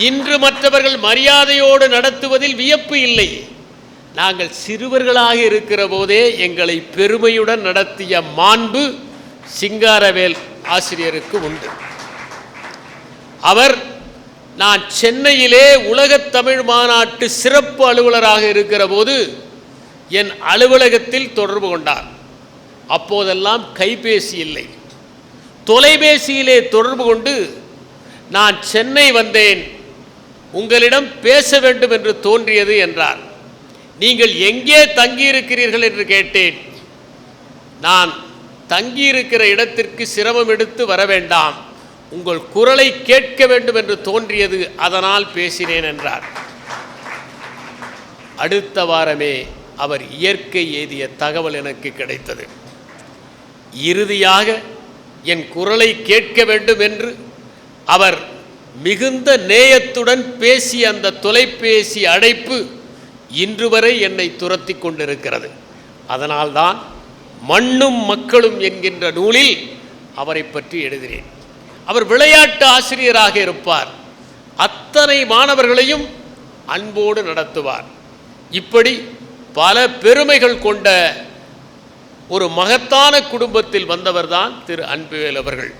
இன்று மற்றவர்கள் மரியாதையோடு நடத்துவதில் வியப்பு இல்லை. நாங்கள் சிறுவர்களாக இருக்கிற போதே எங்களை பெருமையுடன் நடத்திய மாண்பு சிங்காரவேல் ஆசிரியருக்கு உண்டு. அவர் நான் சென்னையிலே உலகத் தமிழ் மாநாட்டு சிறப்பு அலுவலராக இருக்கிற போது என் அலுவலகத்தில் தொடர்பு கொண்டார். அப்போதெல்லாம் கைபேசி இல்லை. தொலைபேசியிலே தொடர்பு கொண்டு நான் சென்னை வந்தேன். உங்களிடம் பேச வேண்டும் என்று தோன்றியது என்றார். நீங்கள் எங்கே தங்கியிருக்கிறீர்கள் என்று கேட்டேன். நான் தங்கியிருக்கிற இடத்திற்கு சிரமம் எடுத்து வர வேண்டாம். உங்கள் குரலை கேட்க வேண்டும் என்று தோன்றியது அதனால் பேசினேன் என்றார். அடுத்த வாரமே அவர் இயற்கை ஏதிய தகவல் எனக்கு கிடைத்தது. இறுதியாக என் குரலை கேட்க வேண்டும் என்று அவர் மிகுந்த நேயத்துடன் பேசிய அந்த தொலைபேசி அழைப்பு இன்று வரை என்னை துரத்தி கொண்டிருக்கிறது. அதனால்தான் மண்ணும் மக்களும் என்கின்ற நூலில் அவரை பற்றி எழுதினேன். அவர் விளையாட்டு ஆசிரியராக இருப்பார். அத்தனை மாணவர்களையும் அன்போடு நடத்துவார். இப்படி பல பெருமைகள் கொண்ட ஒரு மகத்தான குடும்பத்தில் வந்தவர்தான் திரு அன்புவேல் அவர்கள்.